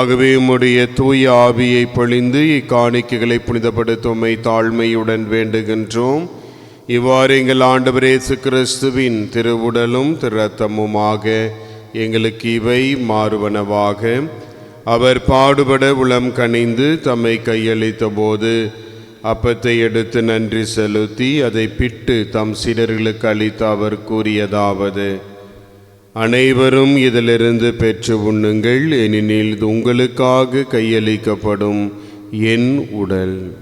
ஆகவே உம்முடைய தூய ஆவியை பொழிந்து இக்காணிக்கைகளை புனிதப்படுத்துமை தாழ்மையுடன் வேண்டுகின்றோம். இவ்வாறு எங்கள் ஆண்டவர் இயேசு கிறிஸ்துவின் திருவுடலும் திருரத்தமுமாக எங்களுக்கு இவை மாறுவனவாக. அவர் பாடுபட உளம் கனிந்து தம்மை கையளித்த போது அப்பத்தை எடுத்து நன்றி செலுத்தி அதை பிட்டு தம் சிலர்களுக்கு அளித்து அவர் கூறியதாவது. அனைவரும் இதிலிருந்து பெற்று உண்ணுங்கள். ஏனெனில் இது உங்களுக்காக கையளிக்கப்படும் என் உடல்.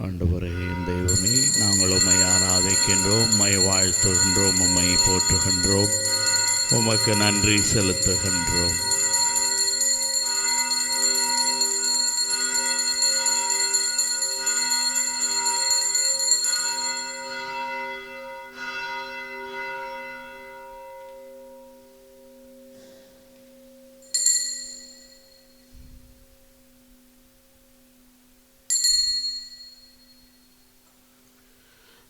ஆண்டவரே தெய்வமே நாங்கள் உம்மை ஆராதிக்கின்றோம் உம்மை வாழ்த்துகின்றோம் உம்மை போற்றுகின்றோம் உமக்கு நன்றி செலுத்துகின்றோம்.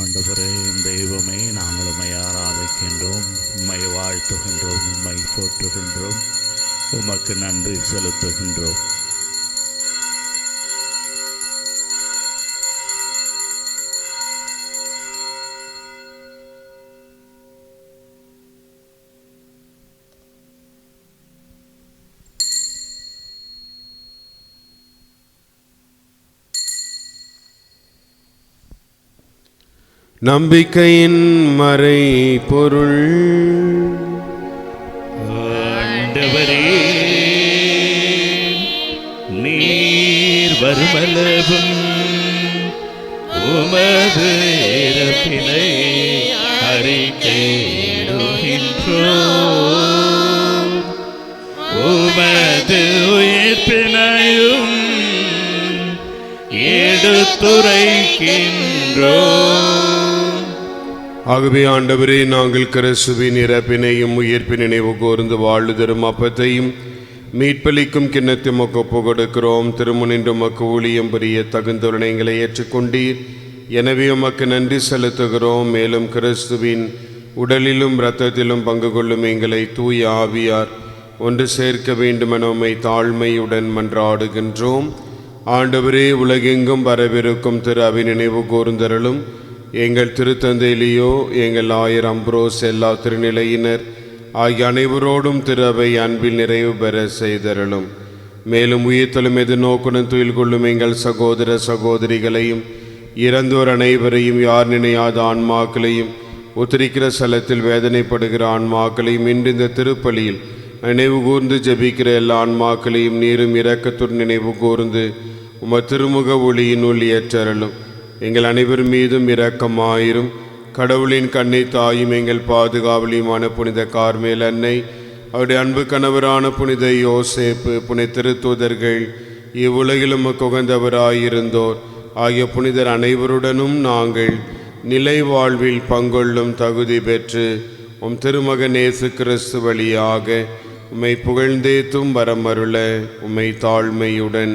ஆண்டவரே தெய்வமே நாங்கள் உண்மை ஆராதிக்கின்றோம் உம்மை வாழ்த்துகின்றோம் உண்மை போற்றுகின்றோம் உமக்கு நன்றி செலுத்துகின்றோம். நம்பிக்கையின் மறை பொருள். ஆண்டவரே நீர் வருமலவும் உமது இறப்பினை அறிக்கையிடுகின்றோம். உமது உயிர்ப்பினையும் எடுத்துரைக்கின்றோம். ஆகவே ஆண்டவரே நாங்கள் கிறிஸ்துவின் இறப்பினையும் உயிர்ப்பின் நினைவு கூர்ந்து வாழுதரும் அப்பத்தையும் மீட்பளிக்கும் கிண்ணத்தை மக்கு ஒப்பு கொடுக்கிறோம். திருமுனின்று மக்கு ஊழியம் பெரிய தகுந்தவர்களை ஏற்றுக்கொண்டீர். எனவே உமக்கு நன்றி செலுத்துகிறோம். மேலும் கிறிஸ்துவின் உடலிலும் இரத்தத்திலும் பங்கு கொள்ளும் எங்களை தூய ஆவியார் ஒன்று சேர்க்க வேண்டுமென உம்மை தாழ்மையுடன் மன்றாடுகின்றோம். ஆண்டவரே உலகெங்கும் வரவிருக்கும் திரு அவி நினைவு கூர்ந்தருளும். எங்கள் திருத்தந்தையிலேயோ எங்கள் ஆயர் அம்ப்ரோஸ் எல்லா திருநிலையினர் ஆகிய அனைவரோடும் திரு அவை அன்பில் நிறைவு பெற செய்தருளும். மேலும் உயிர்த்தலும் எது நோக்குடன் துயில் கொள்ளும் எங்கள் சகோதர சகோதரிகளையும் இறந்தோர் அனைவரையும் யார் நினையாத ஆன்மாக்களையும் உத்தரிக்கிற ஸ்தலத்தில் வேதனைப்படுகிற ஆன்மாக்களையும் இன்று இந்த திருப்பலியில் நினைவு கூர்ந்து ஜெபிக்கிற எல்லா ஆன்மாக்களையும் நீரும் இரக்கத்துடன் நினைவு கூர்ந்து உம திருமுக ஒளியின் ஒளியற்றரலும் எங்கள் அனைவர் மீதும் இரக்கமாயிரும். கடவுளின் கண்ணை தாயும் எங்கள் பாதுகாவலியுமான புனித கார்மேல் அன்னை அவருடைய அன்பு கணவரான புனித யோசேப்பு புனித திருத்தூதர்கள் இவ்வுலகிலும் குகந்தவராயிருந்தோர் ஆகிய புனிதர் அனைவருடனும் நாங்கள் நிலை வாழ்வில் பங்கொள்ளும் தகுதி பெற்று உம் திருமக நேசு கிறிஸ்து வழியாக உம்மை புகழ்ந்தேத்தும் வரமருள உம்மை தாழ்மையுடன்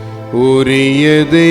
உரியதே.